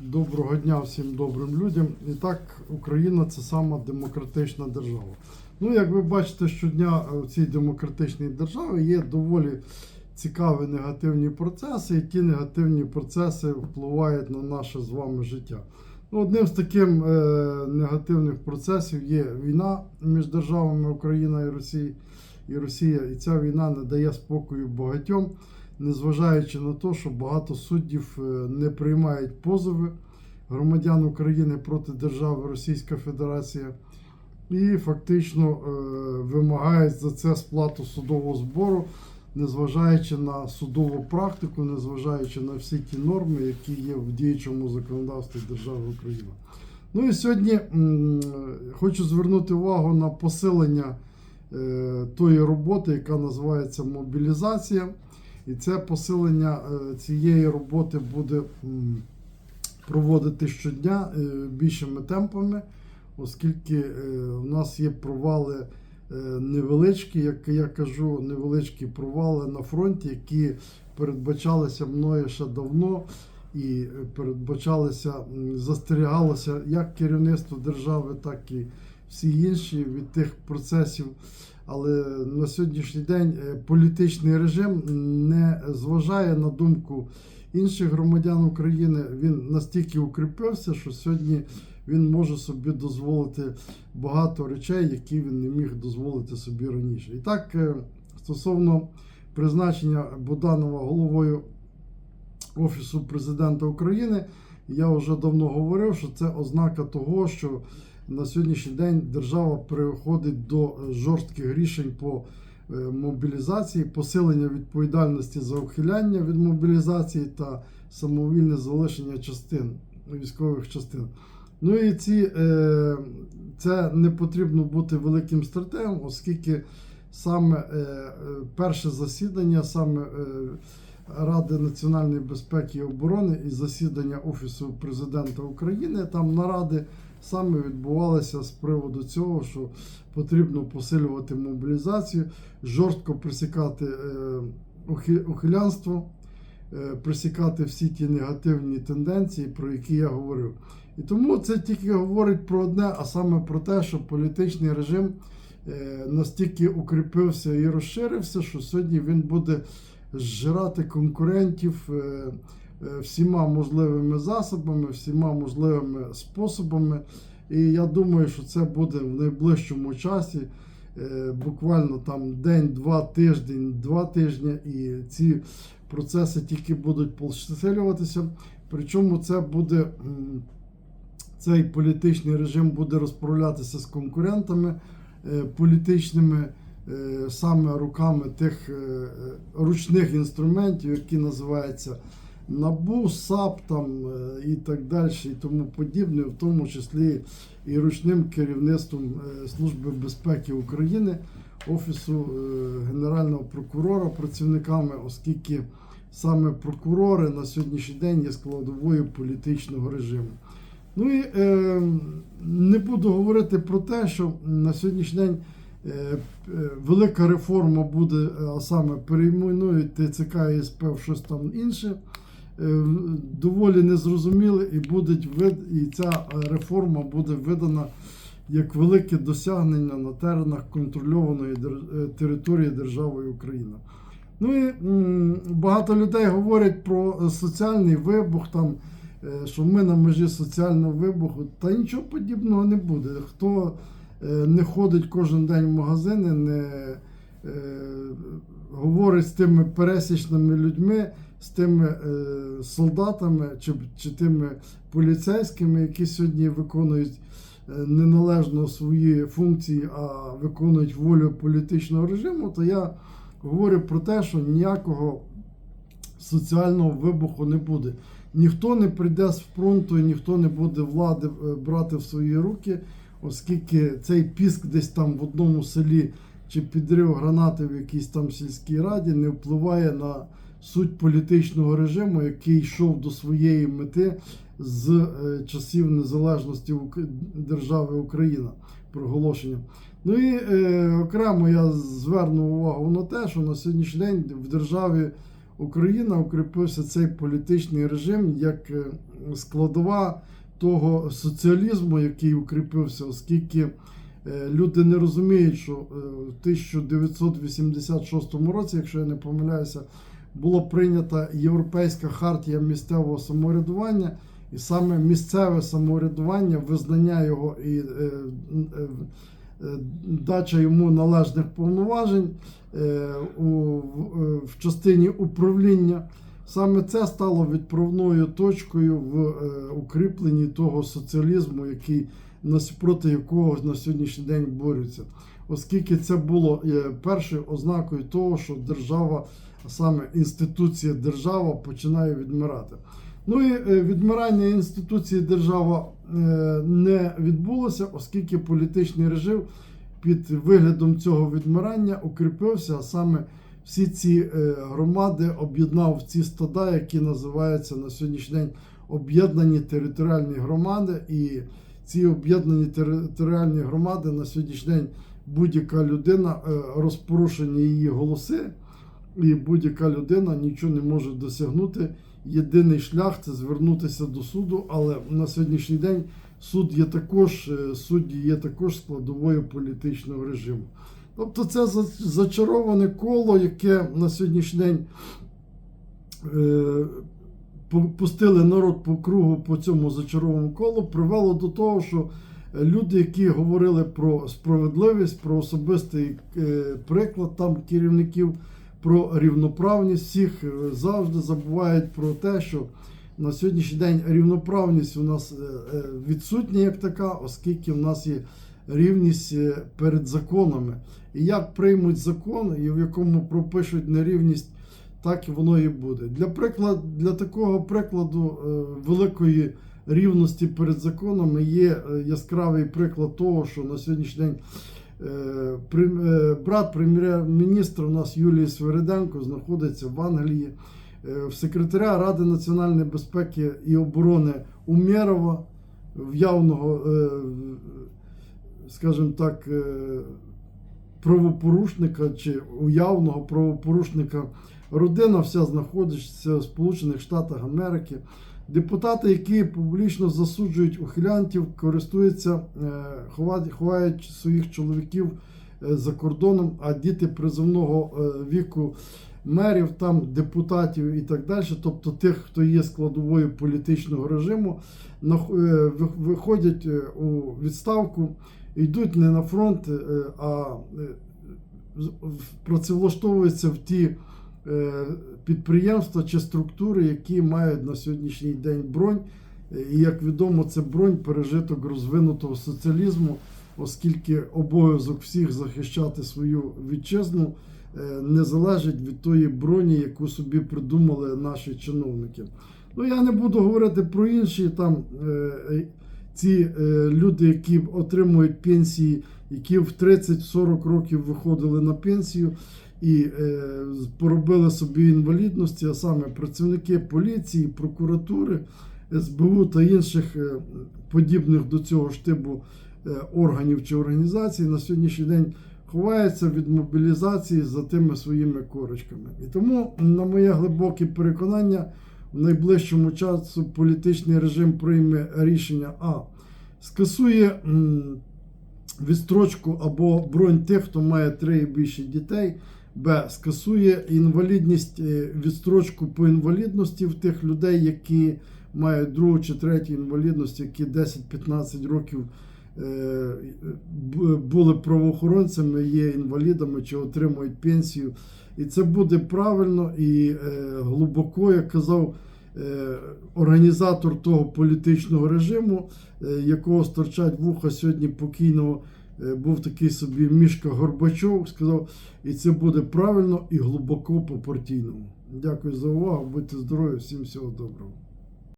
Доброго дня всім добрим людям. І так, Україна це сама демократична держава. Ну, як ви бачите, щодня в цій демократичній державі є доволі цікаві негативні процеси, і ті негативні процеси впливають на наше з вами життя. Ну, одним з таких е, негативних процесів є війна між державами Україна і Росія. І Росія, і ця війна не дає спокою багатьом, незважаючи на те, що багато суддів е, не приймають позови громадян України проти держави Російська Федерація і фактично е, вимагають за це сплату судового збору, незважаючи на судову практику, незважаючи на всі ті норми, які є в діючому законодавстві держави Україна. Ну і сьогодні хочу звернути увагу на посилення е, тої роботи, яка називається мобілізація. І це посилення е, цієї роботи буде проводити щодня е, більшими темпами, оскільки е, в нас є провали невеличкі, як я кажу, невеличкі провали на фронті, які передбачалися мною ще давно. І передбачалися, застерігалося як керівництво держави, так і всі інші від тих процесів. Але на сьогоднішній день е, політичний режим не зважає на думку інших громадян України. Він настільки укріпився, що сьогодні він може собі дозволити багато речей, які він не міг дозволити собі раніше. І так, е, стосовно призначення Буданова головою Офісу президента України, я вже давно говорив, що це ознака того, що на сьогоднішній день держава переходить до е, жорстких рішень по е, мобілізації, посилення відповідальності за ухиляння від мобілізації та самовільне залишення частин військових частин. Ну і ці, е, це не потрібно бути великим стратегом, оскільки саме перше засідання, саме Ради національної безпеки і оборони і засідання Офісу президента України, там наради саме відбувалися з приводу цього, що потрібно посилювати мобілізацію, жорстко присікати е, ухилянство, е, присікати всі ті негативні тенденції, про які я говорив. І тому це тільки говорить про одне, а саме про те, що політичний режим е, настільки укріпився і розширився, що сьогодні він буде зжирати конкурентів всіма можливими засобами, всіма можливими способами. І я думаю, що це буде в найближчому часі. е, Буквально там день, два тиждень, два тижні, і ці процеси тільки будуть посилюватися. Причому це буде цей політичний режим буде розправлятися з конкурентами е, політичними е, саме руками тих е, е, ручних інструментів, які називаються НАБУ, САП там, е, і так далі, і тому подібне, в тому числі і ручним керівництвом е, Служби безпеки України, Офісу е, Генерального прокурора, працівниками, оскільки саме прокурори на сьогоднішній день є складовою політичного режиму. Ну і е, не буду говорити про те, що на сьогоднішній день е, велика реформа буде, а саме перейменують ТЦК і СП в щось там інше. Е, доволі незрозуміле і будуть і ця реформа буде видана як велике досягнення на теренах контрольованої е, території держави Україна. Ну і багато людей говорять про е, соціальний вибух, там, що ми на межі соціального вибуху. Та нічого подібного не буде. Хто не ходить кожен день в магазини, не говорить з тими пересічними людьми, з тими е, солдатами чи, чи тими поліцейськими, які сьогодні виконують е, неналежно свої функції, а виконують волю політичного режиму, то я говорю про те, що ніякого соціального вибуху не буде. Ніхто не прийде з фронту ніхто не буде влади е, брати в свої руки, оскільки цей піск десь там в одному селі чи підрив гранати в якійсь там сільській раді не впливає на суть політичного режиму, який йшов до своєї мети з е, часів незалежності держави Україна проголошення. Ну і е, окремо я зверну увагу на те, що на сьогоднішній день в державі Україна укріпився цей політичний режим як е, складова того соціалізму, який укріпився, оскільки е, люди не розуміють, що в 1986 році, якщо я не помиляюся, була прийнята Європейська хартія місцевого самоврядування, і саме місцеве самоврядування, визнання його і е, е, е, дача йому належних повноважень е, у, е, в частині управління. Саме це стало відправною точкою в е, укріпленні того соціалізму, який проти якого на сьогоднішній день борються. Оскільки це було е, першою ознакою того, що держава, саме інституція держава, починає відмирати. Ну і е, відмирання інституції держава е, не відбулося, оскільки політичний режим під виглядом цього відмирання укріпився, а саме всі ці громади об'єднав ці стада, які називаються на сьогоднішній день об'єднані територіальні громади. І ці об'єднані територіальні громади на сьогоднішній день будь-яка людина е, розпорушені її голоси, і будь-яка людина нічого не може досягнути. Єдиний шлях це звернутися до суду, але на сьогоднішній день суд є також, е, судді є також складовою політичного режиму. Тобто це зачароване коло, яке на сьогоднішній день е, пустили народ по кругу по цьому зачарованому колу, привело до того, що люди, які говорили про справедливість, про особистий е, приклад там керівників, про рівноправність всіх е, завжди забувають про те, що на сьогоднішній день рівноправність у нас е, відсутня як така, оскільки в нас є рівність перед законами. І як приймуть закон, і в якому пропишуть нерівність, так воно і буде. Для приклад, для такого прикладу великої рівності перед законами є е, яскравий приклад того, що на сьогоднішній день е, е, брат прем'єр-міністра у нас Юлії Свириденко знаходиться в Англії. В секретаря Ради національної безпеки і оборони Умєрова, в явного, скажімо так, правопорушника чи уявного правопорушника. Родина вся знаходиться в Сполучених Штатах Америки. Депутати, які публічно засуджують ухилянтів, користуються, е, ховають, своїх чоловіків е, за кордоном, а діти призовного е, віку мерів, там депутатів і так далі, тобто тих, хто є складовою політичного режиму, виходять у відставку, йдуть не на фронт, а працевлаштовуються в ті підприємства чи структури, які мають на сьогоднішній день бронь. Е, І як відомо, це бронь пережиток розвинутого соціалізму, оскільки обов'язок всіх захищати свою вітчизну е, не залежить від тої броні, яку собі придумали наші чиновники. Ну я не буду говорити про інші там е, е, ці е, люди, які отримують пенсії, які в 30-40 років виходили на пенсію і е, поробили собі інвалідності, а саме працівники поліції, прокуратури, СБУ та інших е, подібних до цього штибу е, органів чи організацій на сьогоднішній день ховаються від мобілізації за тими своїми корочками. І тому, на моє глибоке переконання, в найближчому часу політичний режим прийме рішення А. Скасує відстрочку або бронь тих, хто має три і більше дітей. Б. Скасує інвалідність, е, відстрочку по інвалідності в тих людей, які мають другу чи третю інвалідність, які 10-15 років е, були правоохоронцями, є інвалідами чи отримують пенсію. І це буде правильно і е, глибоко, як казав організатор того політичного режиму, якого сторчать вуха сьогодні покійного. Е, Був такий собі Мішка Горбачов, сказав, і це буде правильно і глибоко по партійному. Дякую за увагу. Будьте здорові, всім всього доброго.